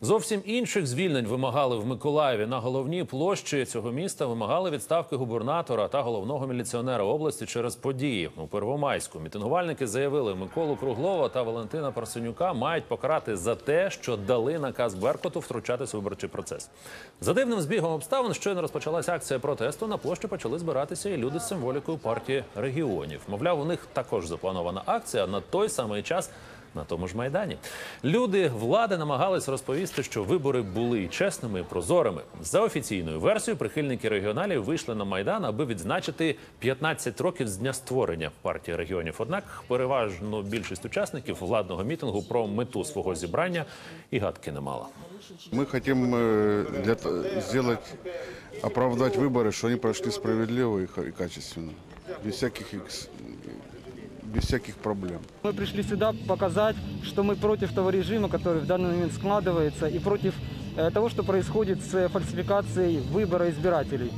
Зовсім інших звільнень вимагали в Миколаєві. На головній площі цього міста вимагали відставки губернатора та головного міліціонера області через події у Первомайську. Мітингувальники заявили, Миколу Круглова та Валентина Парсенюка мають покарати за те, що дали наказ Беркуту втручатися в виборчий процес. За дивним збігом обставин, щойно розпочалася акція протесту. На площі почали збиратися і люди з символікою партії регіонів. Мовляв, у них також запланована акція на той самий час На тому ж майдані люди влади намагались розповісти, що вибори були чесними і прозорими. За офіційною версією, прихильники регіоналів вийшли на майдан, аби відзначити 15 років з дня створення партії регіонів. Однак переважно більшість учасників владного мітингу про мету свого зібрання і гадки не мала. Мы хотим э, для, т- сделать, оправдать выборы, что они прошли справедливо и, ха- и качественно, без всяких, экс- без всяких проблем. Мы пришли сюда показать, что мы против того режима, который в данный момент складывается, и против э, того, что происходит с фальсификацией выбора избирателей.